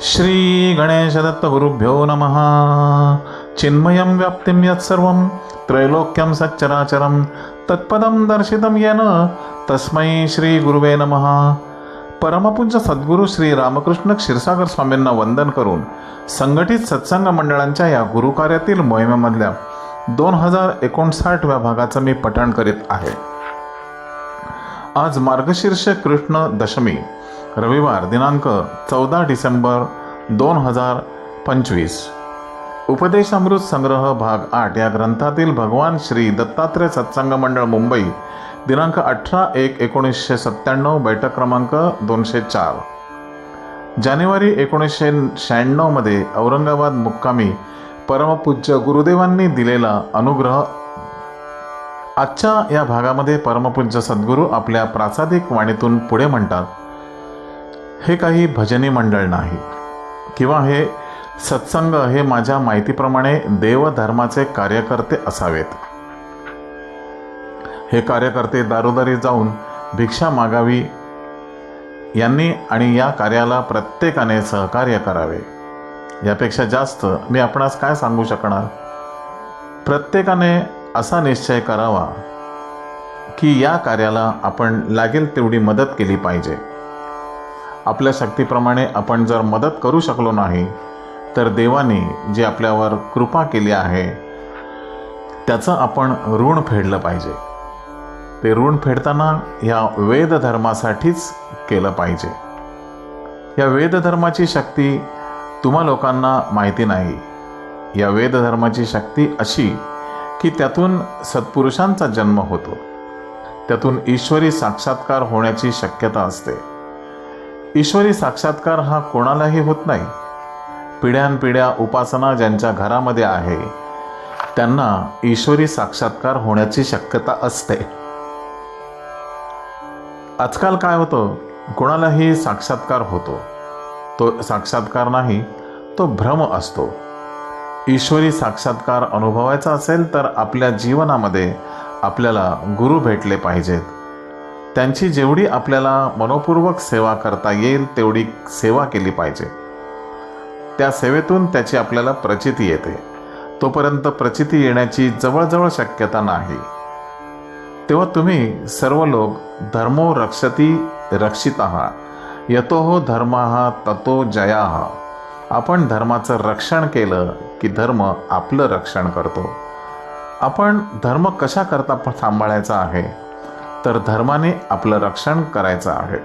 श्री गणेशदत्तगुरुभ्यो नमः। चिन्मयं व्याप्तिं यत्सर्वं त्रैलोक्यं सच्चराचरं तत्पदं दर्शितं येन तस्मै श्रीगुरुवे नमः। परमपूज्य सद्गुरू श्री रामकृष्ण क्षीरसागर स्वामींना वंदन करून संघटित सत्संग मंडळांच्या या गुरुकार्यातील मोहिमेमधल्या दोन हजार एकोणसाठव्या भागाचं मी पठण करीत आहे. आज मार्गशीर्ष कृष्ण दशमी रविवार दिनांक चौदा डिसेंबर दोन हजार पंचवीस. उपदेशामृत संग्रह भाग आठ या ग्रंथातील भगवान श्री दत्तात्रय सत्संग मंडळ मुंबई दिनांक अठरा एक एकोणीसशे सत्त्याण्णव बैठक क्रमांक दोनशे चार. जानेवारी एकोणीसशे शहाण्णवमध्ये औरंगाबाद मुक्कामी परमपूज्य गुरुदेवांनी दिलेला अनुग्रह. आजच्या या भागामध्ये परमपूज्य सद्गुरू आपल्या प्रासादिक वाणीतून पुढे म्हणतात हे काही भजनी मंडळ नाही. किंवा हे सत्संग हे माझ्या माहितीप्रमाणे देवधर्माचे कार्यकर्ते असावेत. हे कार्यकर्ते दारोदारी जाऊन भिक्षा मागावी. यांनी आणि या कार्याला प्रत्येकाने सहकार्य करावे. यापेक्षा जास्त मी आपणास काय सांगू शकणार? प्रत्येकाने असा निश्चय करावा की या कार्याला आपण लागेल तेवढी मदत केली पाहिजे. आपल्या शक्तीप्रमाणे आपण जर मदत करू शकलो नाही तर देवाने जे आपल्यावर कृपा केली आहे त्याचं आपण ऋण फेडलं पाहिजे. ते ऋण फेडताना ह्या वेद धर्मासाठीच केलं पाहिजे. या वेद धर्माची शक्ती तुम्हा लोकांना माहिती नाही. या वेद धर्माची शक्ती अशी की त्यातून सत्पुरुषांचा जन्म होतो. त्यातून ईश्वरी साक्षात्कार होण्याची शक्यता असते. ईश्वरी साक्षात्कार हा कोणालाही होत नाही. पिढ्यानपिढ्या उपासना ज्यांच्या घरामध्ये आहे त्यांना ईश्वरी साक्षात्कार होण्याची शक्यता असते. आजकाल काय होतं? कोणालाही साक्षात्कार होतो. तो साक्षात्कार नाही तो भ्रम असतो. ईश्वरी साक्षात्कार अनुभवायचा असेल तर आपल्या जीवनामध्ये आपल्याला गुरु भेटले पाहिजेत. त्यांची जेवढी आपल्याला मनोपूर्वक सेवा करता येईल तेवढी सेवा केली पाहिजे. त्या सेवेतून त्याची आपल्याला प्रचिती येते. तोपर्यंत प्रचिती येण्याची जवळजवळ शक्यता नाही. तेव्हा तुम्ही सर्व लोक धर्मो रक्षती रक्षित यतो हो धर्म ततो जया. आपण धर्माचं रक्षण केलं की धर्म आपलं रक्षण करतो. आपण धर्म कशा करता सांभाळायचा आहे? तर धर्माने आपलं रक्षण करायचं आहे.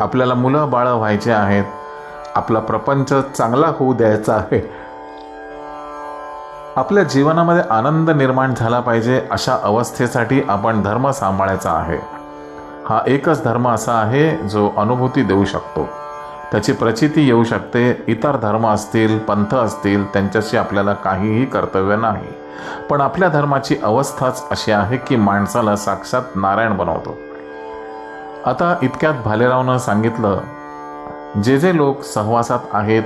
आपल्याला मुलं बाळं व्हायचे आहेत. आपला प्रपंच चांगला होऊ द्यायचा आहे. आपल्या जीवनामध्ये आनंद निर्माण झाला पाहिजे अशा अवस्थेसाठी आपण धर्म सांभाळायचा आहे. हा एकच धर्म असा आहे जो अनुभूती देऊ शकतो. त्याची प्रचिती येऊ शकते. इतर धर्म असतील पंथ असतील त्यांच्याशी आपल्याला काहीही कर्तव्य नाही. पण आपल्या धर्माची अवस्थाच अशी आहे की माणसाला साक्षात नारायण बनवतो. आता इतक्यात भालेरावनं सांगितलं जे जे लोक सहवासात आहेत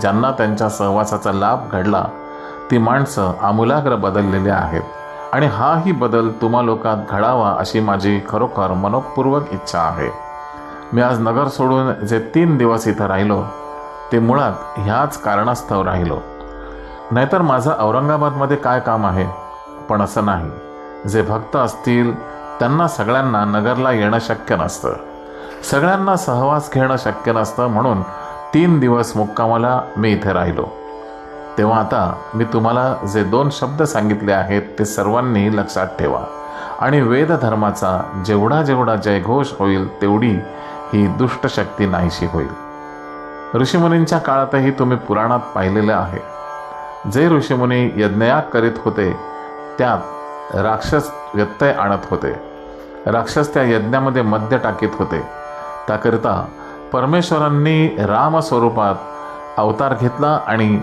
ज्यांना त्यांच्या सहवासाचा लाभ घडला ती माणसं आमूलाग्र बदललेली आहेत. आणि हाही बदल तुम्हा लोकात घडावा अशी माझी खरोखर मनोपूर्वक इच्छा आहे. मी आज नगर सोडून जे तीन दिवस इथं राहिलो ते मुळात ह्याच कारणास्तव राहिलो. नाहीतर माझं औरंगाबादमध्ये काय काम आहे? पण असं नाही. जे भक्त असतील त्यांना सगळ्यांना नगरला येणं शक्य नसतं. सगळ्यांना सहवास घेणं शक्य नसतं म्हणून तीन दिवस मुक्कामाला मी इथे राहिलो. तेव्हा आता मी तुम्हाला जे दोन शब्द सांगितले आहेत ते सर्वांनी लक्षात ठेवा. आणि वेद धर्माचा जेवढा जेवढा जयघोष होईल तेवढी ही दुष्ट शक्ती नाहीशी होईल. ऋषीमुनींच्या काळातही तुम्ही पुराणात पाहिलेलं आहे. जे ऋषीमुनी यज्ञयाग करीत होते त्यात राक्षस व्यत्यय आणत होते. राक्षस त्या यज्ञामध्ये मद्य टाकीत होते. त्याकरिता परमेश्वरांनी रामस्वरूपात अवतार घेतला आणि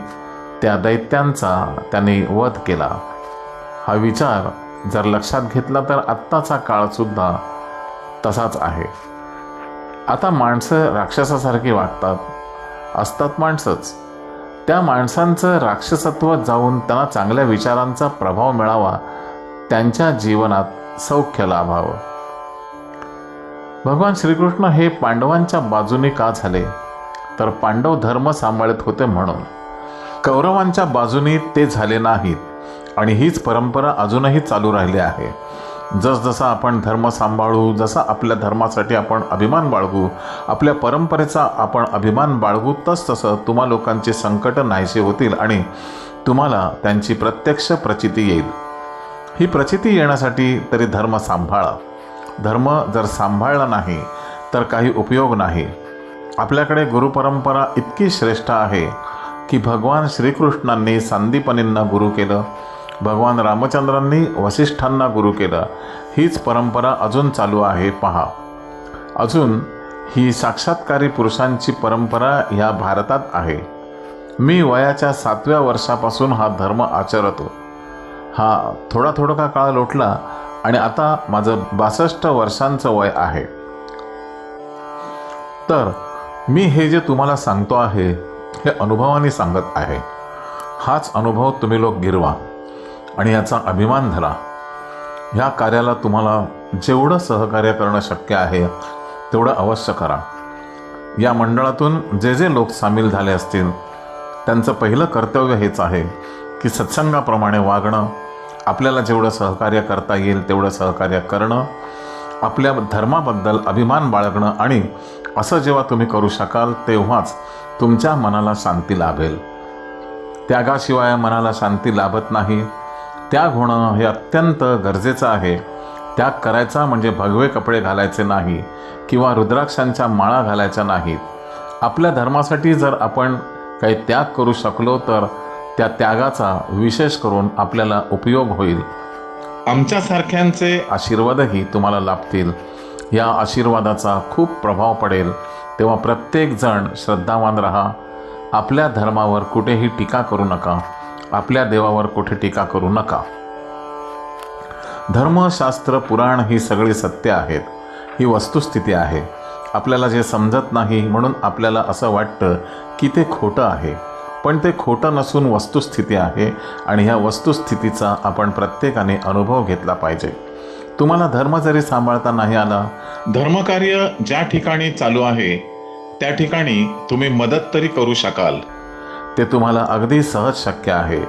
त्या दैत्यांचा त्यांनी वध केला. हा विचार जर लक्षात घेतला तर आत्ताचा काळसुद्धा तसाच आहे. आता माणसं राक्षसासारखी वागतात. असतात माणसंच. त्या माणसांचं राक्षसत्व जाऊन त्यांना चांगल्या विचारांचा प्रभाव मिळावा त्यांच्या जीवनात सौख्य लाभावं. भगवान श्रीकृष्ण हे पांडवांच्या बाजूने का झाले? तर पांडव धर्म सांभाळत होते म्हणून. कौरवांच्या बाजूने ते झाले नाहीत आणि हीच परंपरा अजूनही चालू राहिली आहे. जसजसा आपण धर्म सांभाळू जसा आपल्या धर्मासाठी आपण अभिमान बाळगू आपल्या परंपरेचा आपण अभिमान बाळगू तसतसं तुम्हा लोकांचे संकट नाहीसे होतील आणि तुम्हाला त्यांची प्रत्यक्ष प्रचिती येईल. ही प्रचिती येण्यासाठी तरी धर्म सांभाळा. धर्म जर सांभाळला नाही तर काही उपयोग नाही. आपल्याकडे गुरुपरंपरा इतकी श्रेष्ठ आहे की भगवान श्रीकृष्णांनी संदीपनींना गुरु केलं भगवान रामचंद्रांनी वसिष्ठांना गुरु केलं. हीच परंपरा अजून चालू आहे पहा. अजून ही साक्षात्कारी पुरुषांची परंपरा ह्या भारतात आहे. मी वयाच्या सातव्या वर्षापासून हा धर्म आचरतो. हा थोडा थोडा का काळ लोटला आणि आता माझं बासष्ट वर्षांचं वय आहे. तर मी हे जे तुम्हाला सांगतो आहे हे अनुभवाने सांगत आहे. हाच अनुभव तुम्ही लोक गिरवा. आणि याचा अभिमान धरा. ह्या कार्याला तुम्हाला जेवढं सहकार्य करणं शक्य आहे तेवढं अवश्य करा. या मंडळातून जे जे लोक सामील झाले असतील त्यांचं पहिलं कर्तव्य हेच आहे की सत्संगाप्रमाणे वागणं आपल्याला जेवढं सहकार्य करता येईल तेवढं सहकार्य करणं आपल्या धर्माबद्दल अभिमान बाळगणं आणि असं जेव्हा तुम्ही करू शकाल तेव्हाच तुमच्या मनाला शांती लाभेल. त्यागाशिवाय मनाला शांती लाभत नाही. त्याग होणं हे अत्यंत गरजेचं आहे. त्याग करायचा म्हणजे भगवे कपडे घालायचे नाही किंवा रुद्राक्षांच्या माळा घालायच्या नाहीत. आपल्या धर्मासाठी जर आपण काही त्याग करू शकलो तर त्या त्यागाचा विशेष करून आपल्याला उपयोग होईल. आमच्यासारख्यांचे आशीर्वादही तुम्हाला लाभतील. या आशीर्वादाचा खूप प्रभाव पडेल. तेव्हा प्रत्येकजण श्रद्धावान राहा. आपल्या धर्मावर कुठेही टीका करू नका. आपल्या देवावर कुठे टीका करू नका. धर्मशास्त्र पुराण ही सगळी सत्य आहेत. ही वस्तुस्थिती आहे. आपल्याला जे समजत नाही म्हणून आपल्याला असं वाटतं की ते खोटं आहे. पण ते खोटं नसून वस्तुस्थिती आहे आणि ह्या वस्तुस्थितीचा आपण प्रत्येकाने अनुभव घेतला पाहिजे. तुम्हाला धर्म जरी सांभाळता नाही आला धर्मकार्य ज्या ठिकाणी चालू आहे त्या ठिकाणी तुम्ही मदत तरी करू शकाल. ते तुम्हाला अगदी सहज शक्य आहे.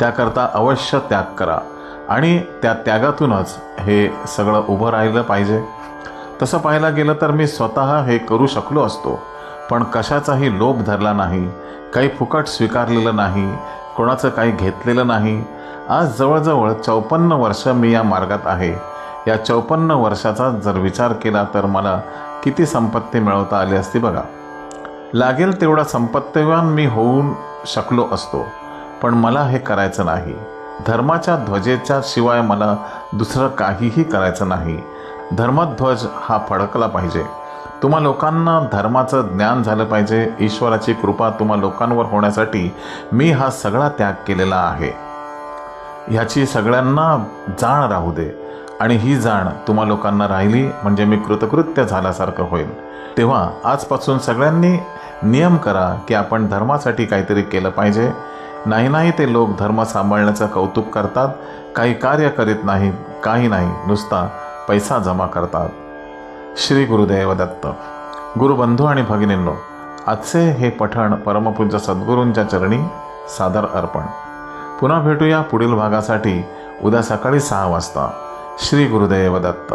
त्याकरता अवश्य त्याग करा. आणि त्या त्यागातूनच हे सगळं उभं राहिलं पाहिजे. तसं पाहायला गेलं तर मी स्वतः हे करू शकलो असतो. पण कशाचाही लोभ धरला नाही. काही फुकट स्वीकारलेलं नाही. कोणाचं काही घेतलेलं नाही. आज जवळजवळ चौपन्न वर्ष मी या मार्गात आहे. या चौपन्न वर्षाचा जर विचार केला तर मला किती संपत्ती मिळवता आली असती बघा. लागेल तेवढा संपत्तीवान मी होऊन शकलो असतो. पण मला हे करायचं नाही. धर्माच्या ध्वजेच्या शिवाय मला दुसरं काहीही करायचं नाही. धर्मध्वज हा फडकला पाहिजे. तुम्हा लोकांना धर्माचं ज्ञान झालं पाहिजे. ईश्वराची कृपा तुम्हा लोकांवर होण्यासाठी मी हा सगळा त्याग केलेला आहे. ह्याची सगळ्यांना जाण राहू दे. आणि ही जाण तुम्हा लोकांना राहिली म्हणजे मी कृतकृत्य झाल्यासारखं होईल. तेव्हा आजपासून सगळ्यांनी नियम करा की आपण धर्मासाठी काहीतरी केलं पाहिजे. नाही नाही ते लोक धर्म सांभाळण्याचं कौतुक करतात. काही कार्य करीत नाहीत काही नाही नुसता पैसा जमा करतात. श्री गुरुदेव दत्त गुरुबंधू आणि भगिनींनो आजचे हे पठण परमपूज्य सद्गुरूंच्या चरणी सादर अर्पण. पुन्हा भेटूया पुढील भागासाठी उद्या सकाळी सहा वाजता. श्री गुरुदेव दत्त